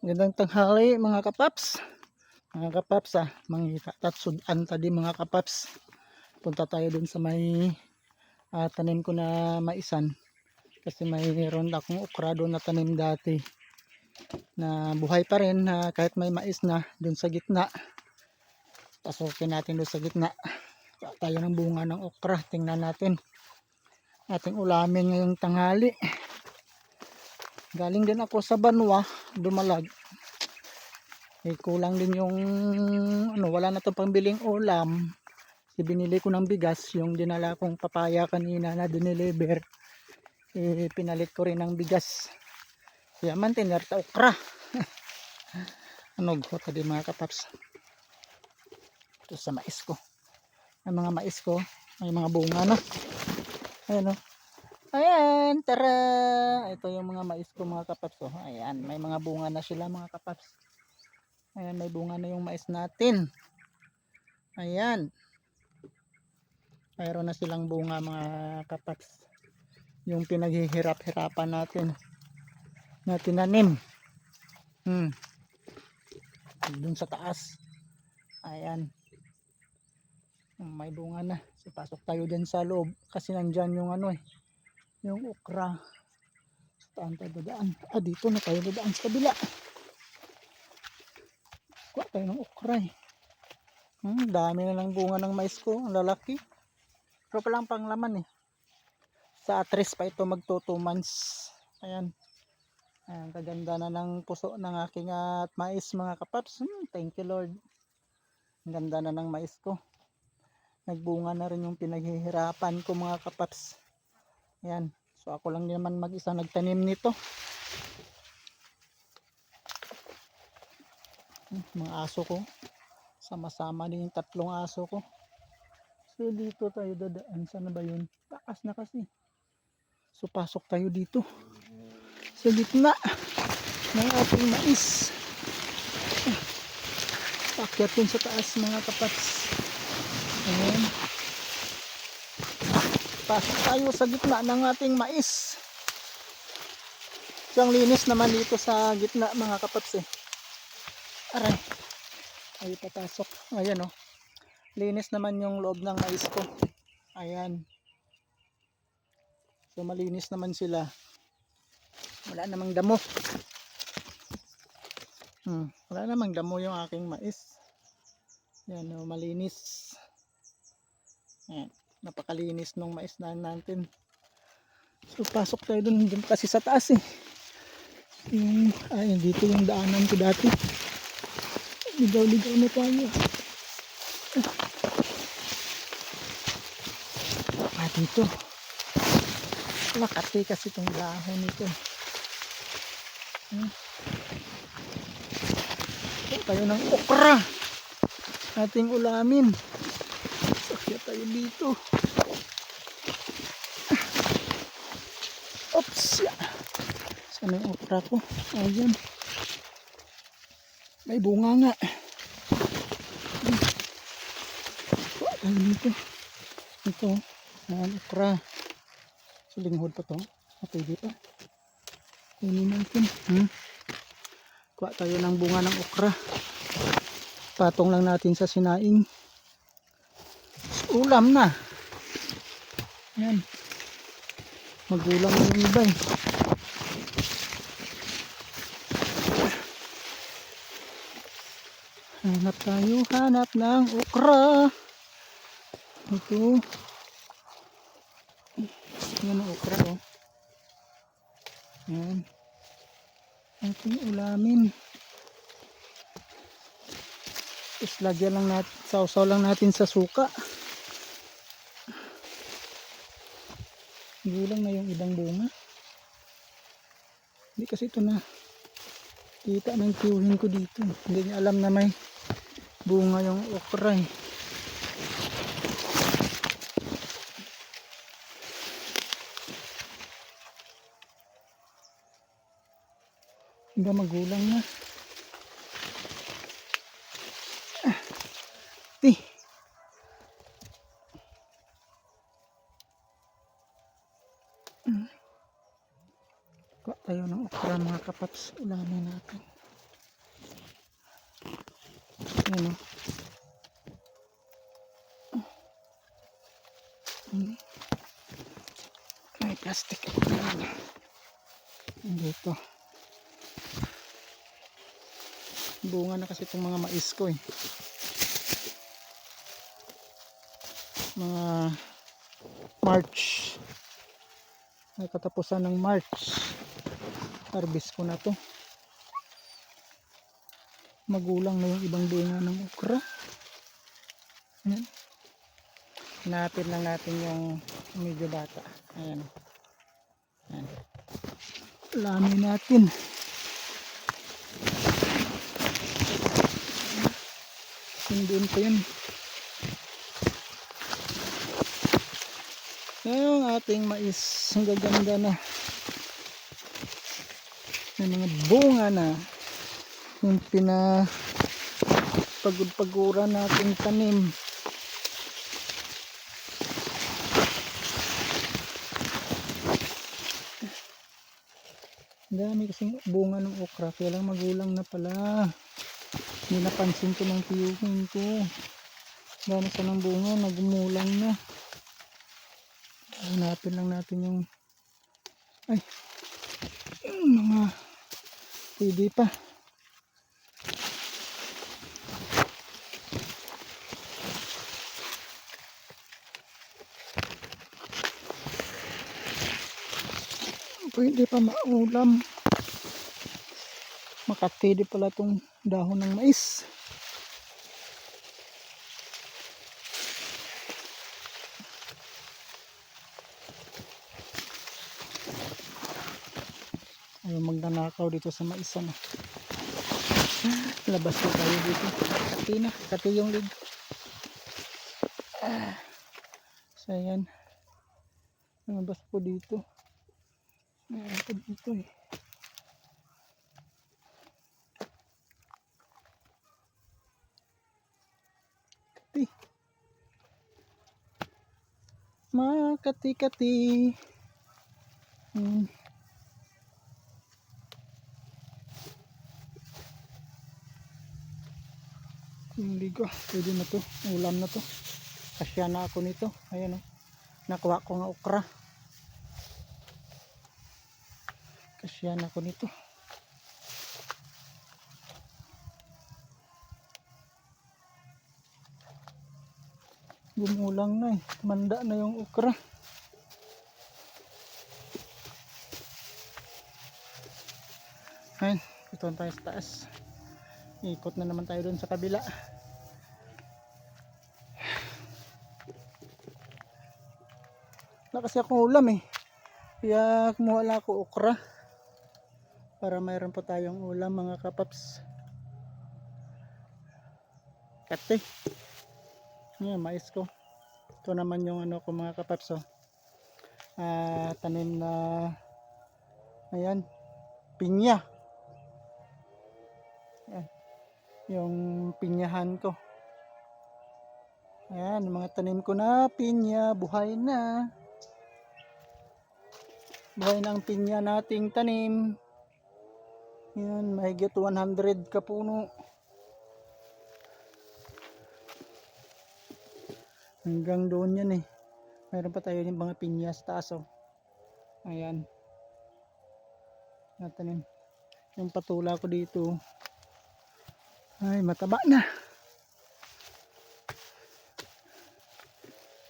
Gandang tanghali mga kapaps. Mga kapaps ah, mangita tatsudan tadi mga kapaps. Punta tayo dun sa may ah, tanim ko na maisan. Kasi mayroon akong okra doon na tanim dati. Na buhay pa rin na kahit may mais na dun sa gitna. Pasukin natin doon sa gitna. Tayo ng bunga ng okra. Tingnan natin. Ating ulamin ngayong tanghali. Galing din ako sa Banwa, dumalag. Eh, kulang din yung ano, wala na tong pambiling ulam. Kasi binili ko ng bigas, yung dinala kong papaya kanina na dineliver. Eh, pinalit ko rin ng bigas. Kaya man tinerta okra. ano ko tadi mga kapaps. Ito sa mais ko. Ang mga mais ko, may mga bunga na. Ayan o. Ayan, tara! Ito yung mga mais ko mga kapaps. Oh. Ayan, may mga bunga na sila mga kapaps. Ayan, may bunga na yung mais natin. Ayan. Mayroon na silang bunga mga kapaps. Yung pinaghihirap-hirapan natin. Na tinanim. Hmm. Doon sa taas. Ayan. May bunga na. So, pasok tayo dyan sa loob. Kasi nandyan yung ano eh yung okra. Saan tayo dadaan? Ah dito na tayo dadaan sa kabila. Kuha tayo ng okra eh. Hmm, dami na lang bunga ng mais ko. Ang lalaki. Pero palang panglaman eh. Sa atres pa ito magto 2 months. Ayan. Ayan kaganda na ng puso ng aking at mais mga kapaps. Hmm, thank you lord. Ang ganda na ng mais ko. Nagbunga na rin yung pinaghihirapan ko mga kapaps Ayan. So ako lang naman mag-isa nagtanim nito. Hmm, Mga aso ko. Sama-sama din yung tatlong aso ko. So dito tayo dadaan. Sana ba yun? Taas na kasi. So pasok tayo dito. Sa gitna ng ating mais. Pakyat yun sa taas mga kapats. Ayan pasok tayo sa gitna ng ating mais. So linis naman dito sa gitna mga kapaps eh aray. Ay papasok. Ayan oh. Linis naman yung loob ng mais ko. Ayan. So malinis naman sila. Wala namang damo. Hmm, wala namang damo yung aking mais. Yan oh, malinis. Ayan napakalinis nung mais na natin. So pasok tayo dun, dun kasi sa taas eh. Yung, ay dito yung daanan ko dati. Ligaw ligaw na tayo. Ah dito. Makati kasi itong dahon nito. Hmm. tayo ng okra ating ulamin tayo dito Oops! Sana yung okra ko? Ayan. May bunga nga. Tayo dito. Ito. Ayan, okra. So, linghod pa to. Ah, pwede pa. Kunin natin. Hmm? Kuha tayo ng bunga ng okra. Patong lang natin sa sinaing. Ulam na. Ayan magulang yung iba eh. Hanap tayo, hanap ng okra. Ito. Yan ang okra oh. Yan. Ating ulamin. Tapos lagyan lang natin, sausaw lang natin sa suka. Gulang na yung ibang bunga. Hindi kasi ito na kita ng tiyuhin ko dito. Hindi niya alam na may bunga yung okra eh. Iba magulang na. Kuha tayo ng okra mga kapaps. Ulamin natin. Ayan o. Hmm. May plastic. Ayan. Dito. Bunga na kasi itong mga mais ko eh. Mga March. May katapusan ng March. Harvest ko na to. Magulang na yung ibang bunga ng okra. Ayan. Hanapin lang natin yung medyo bata. Ayan. Ayan. Lami natin. Doon pa yun. Yung ating mais. Ang gaganda na. May mga bunga na. Yung pina pagod-pagura nating tanim. Dami kasing bunga ng okra. Kaya lang magulang na pala. Hindi napansin ko ng tiyuhin ko. Dami sa ng bunga. Nagumulang na. Hanapin lang natin yung ay yung mga pwede pa. Pwede pa maulam. Makatidi pala tong dahon ng mais. Ayaw magnanakaw dito sa mais ano. Labas na tayo dito. Kati na. Kati yung lid. Ah. So ayan. Lumabas po dito. Meron po dito eh. Kati. Makati-kati. Hmm. Ko. Pwede na to. Ulam na to. Kasya na ako nito. Ayan o. Nakuha ko nga okra. Kasya na ako nito. Gumulang na eh. Manda na yung okra. Ayun. Ito tayo sa taas. Ikot na naman tayo dun sa kabila. Wala akong ulam eh. Kaya kumuha lang ako okra. Para mayroon pa tayong ulam mga kapaps. Kate. Yan, mais ko. Ito naman yung ano ko mga kapaps oh. Ah, tanim na ayan, pinya. Yung pinyahan ko. Ayan, mga tanim ko na pinya, buhay na. Buhay na ang pinya nating tanim. Yan, mahigit 100 ka puno. Hanggang doon yan eh. Meron pa tayo yung mga pinya sa taas oh. Ayan. Natanim. Yung patula ko dito. Ay, mataba na.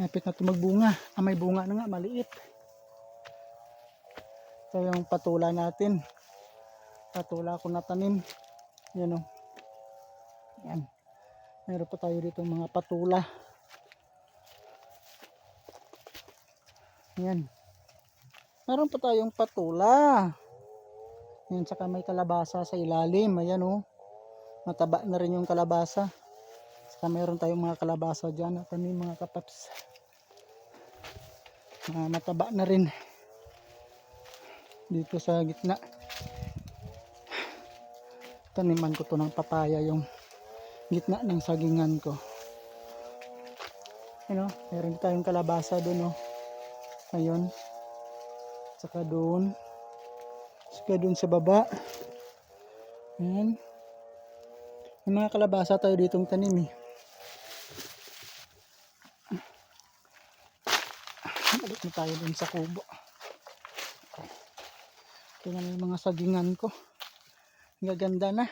Napit na ito magbunga. Ah, may bunga na nga, maliit. Ito yung patula natin. Patula ko na tanim. Yan o. Yan. Meron pa tayo dito mga patula. Yan. Meron pa tayong patula. Yan, saka may kalabasa sa ilalim. Ayan o. Mataba na rin yung kalabasa. Saka meron tayong mga kalabasa dyan. At ano yung mga kapaps. Ah, mataba na rin. Dito sa gitna. Taniman ko to ng papaya yung gitna ng sagingan ko. Ano, meron tayong kalabasa doon oh. Ayun. Saka doon. Saka doon sa baba. Ayan. May mga kalabasa tayo ditong tanim eh. Balik na tayo dun sa kubo. Tingnan yung mga sagingan ko. Gaganda na.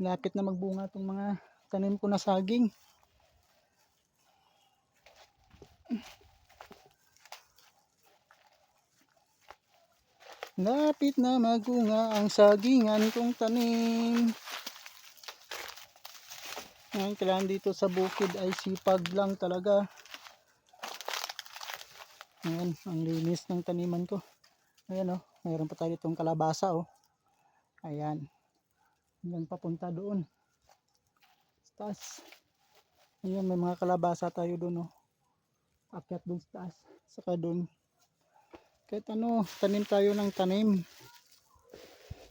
Lapit na magbunga itong mga tanim ko na saging. Lapit na magunga ang sagingan kong tanim. Ngayon, kailangan dito sa bukid ay sipag lang talaga. Ayan, ang linis ng taniman ko. Ayan oh, mayroon pa tayo ditong kalabasa oh. Ayan. Hanggang papunta doon. Taas. Ayan, may mga kalabasa tayo doon oh. Akyat doon sa. Saka doon. Kahit ano, tanim tayo ng tanim.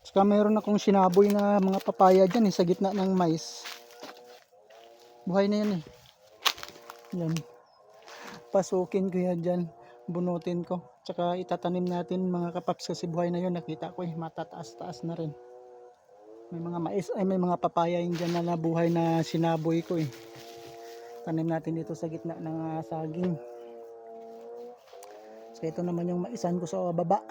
Saka mayroon akong sinaboy na mga papaya dyan eh, sa gitna ng mais. Buhay na yan eh. Yan. Pasukin ko yan dyan. Bunutin ko. Tsaka itatanim natin mga kapaps kasi buhay na yun. Nakita ko eh, matataas-taas na rin. May mga mais, ay may mga papaya yun dyan na nabuhay na sinaboy ko eh. Tanim natin dito sa gitna ng ah, saging. So ito naman yung maisan ko sa baba.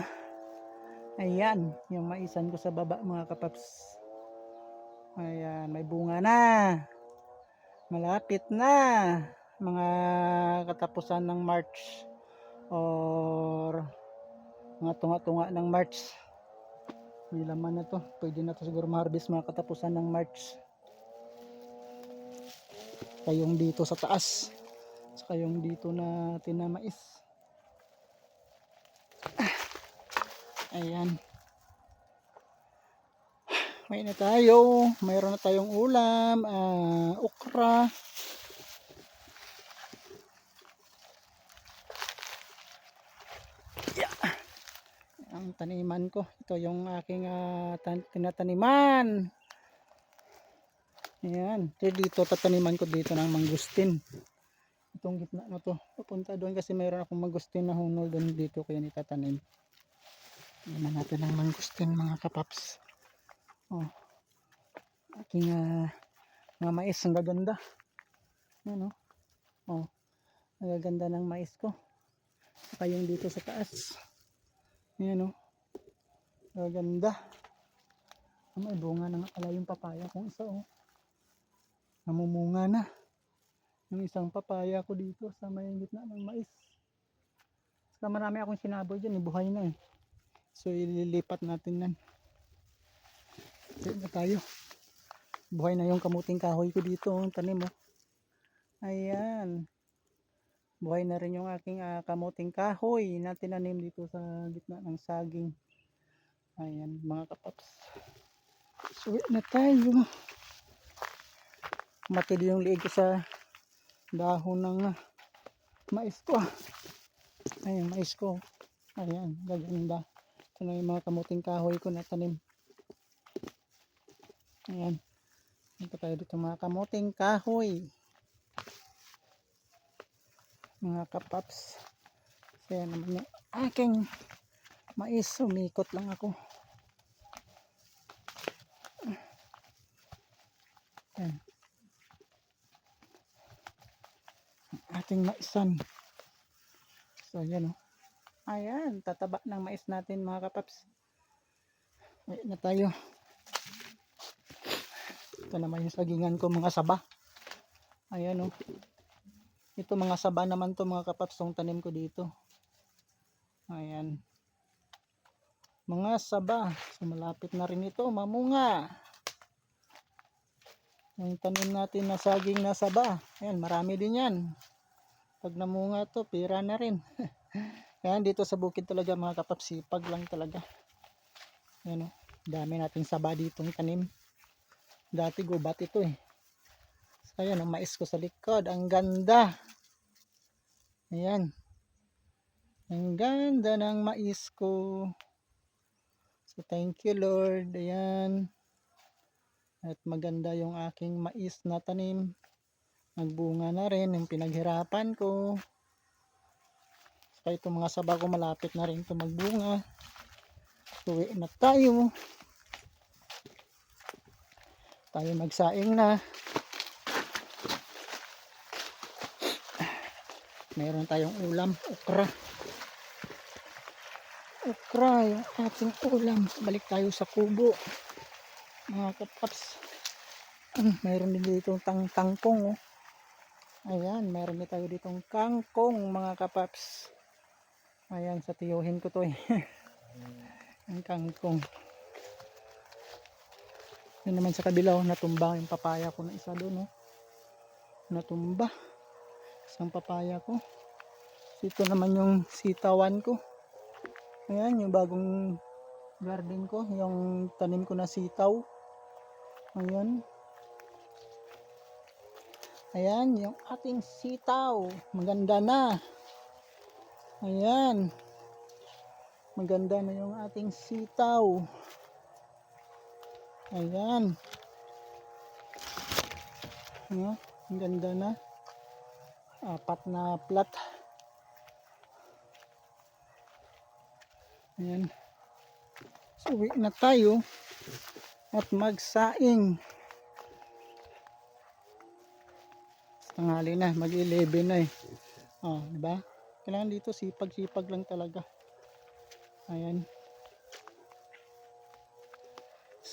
Ayan, yung maisan ko sa baba mga kapaps. Ayan, may bunga na. Malapit na. Mga katapusan ng March or mga tunga-tunga ng March. May laman na to. Pwede na to siguro ma-harvest mga katapusan ng March. Kayong dito sa taas. Saka yung dito na tinamais. Ayan. May na tayo. Mayroon na tayong ulam. ah, okra. Yeah. Ang taniman ko. Ito yung aking tan- tinataniman. Ayan. Kaya dito tataniman ko dito ng mangustin. Itong gitna na to. Papunta doon kasi mayroon akong mangustin na hunol doon dito kaya nitatanim. Tingnan natin ang mangustin mga kapaps. Oh. Aking ah, mga mais ang gaganda. Yan oh. Oh. Ang gaganda ng mais ko. Saka yung dito sa taas. Yan oh. Gaganda. Ah, May bunga na nga pala yung papaya kung isa oh. Namumunga na. Yung isang papaya ko dito sa may gitna ng mais. Saka marami akong sinaboy dyan. eh, Buhay na eh. So ililipat natin yan. Diyan na tayo. Buhay na yung kamuting kahoy ko dito. Ang tanim mo. Ayan. Buhay na rin yung aking ah, kamuting kahoy na tinanim dito sa gitna ng saging. Ayan mga kapaps. So na tayo. Matili yung liig ko sa dahon ng ah, mais ko. ah. Ayan mais ko. Ayan gaganda. Ito na yung mga kamuting kahoy ko na tanim. Ayan. Ito tayo dito mga kamuting kahoy. Mga kapaps. Kaya naman yung aking mais. Umikot lang ako. Ayan. Ating maisan. So, ayan o. Ayan, tataba ng mais natin mga kapaps. Ayan na tayo. Ito naman yung sagingan ko mga saba. Ayan o. Ito mga saba naman to mga kapaps yung tanim ko dito. Ayan. Mga saba. So malapit na rin ito mamunga. Yung tanim natin na saging na saba. Ayan, marami din yan. Pag namunga to, pira na rin. Ayan, dito sa bukid talaga mga kapaps, sipag lang talaga. Ayan o. Dami nating saba ditong tanim. Dati gubat ito eh. So, ayan, ang mais ko sa likod. Ang ganda. Ayan. Ang ganda ng mais ko. So, thank you Lord. Ayan. At maganda yung aking mais na tanim. Nagbunga na rin yung pinaghirapan ko. Saka itong mga saba ko malapit na rin ito magbunga. Uwi na tayo. Tayo magsaing na. Meron tayong ulam, okra. Okra, yung ating ulam. Balik tayo sa kubo. Mga kapaps. Hmm, mayroon din dito tang tangkong. Oh. Ayan, meron din tayo ditong kangkong mga kapaps. Ayan, sa tiyuhin ko to eh. Ang kangkong. Yun naman sa kabila, oh, natumba yung papaya ko na isa doon. Oh. Natumba. Isang papaya ko. Ito naman yung sitawan ko. Ayan, yung bagong garden ko. Yung tanim ko na sitaw. Ayan. Ayan, yung ating sitaw. Maganda na. Ayan. Maganda na yung ating sitaw. Ayan. Ayan. Ang ganda na. Apat na plat. Ayan. So, uwi na tayo at magsaing. Tanghali na, mag-11 na eh. Oh, di ba? Kailangan dito sipag-sipag lang talaga. Ayan.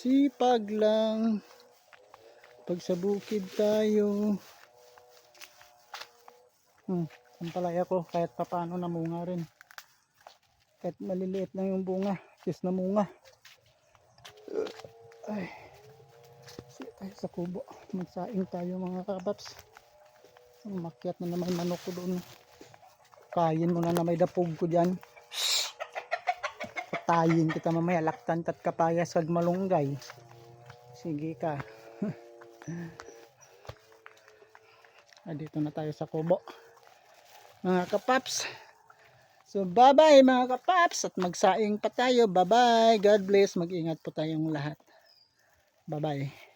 Sipag lang. Pag sa bukid tayo. Hmm, ang palaya ko kahit papano namunga rin. Kahit maliliit lang yung bunga. Kiss na munga. Ay. Tayo sa kubo. Magsaing tayo mga kabaps. Makyat na naman manok ko doon. Kayin mo na na may dapog ko dyan. Patayin kita mamaya. Laktan kat kapayas kag malunggay. Sige ka. ah, dito na tayo sa kubo. Mga kapaps. So bye bye mga kapaps. At magsaing pa tayo. Bye bye. God bless. Mag-ingat po tayong lahat. Bye bye.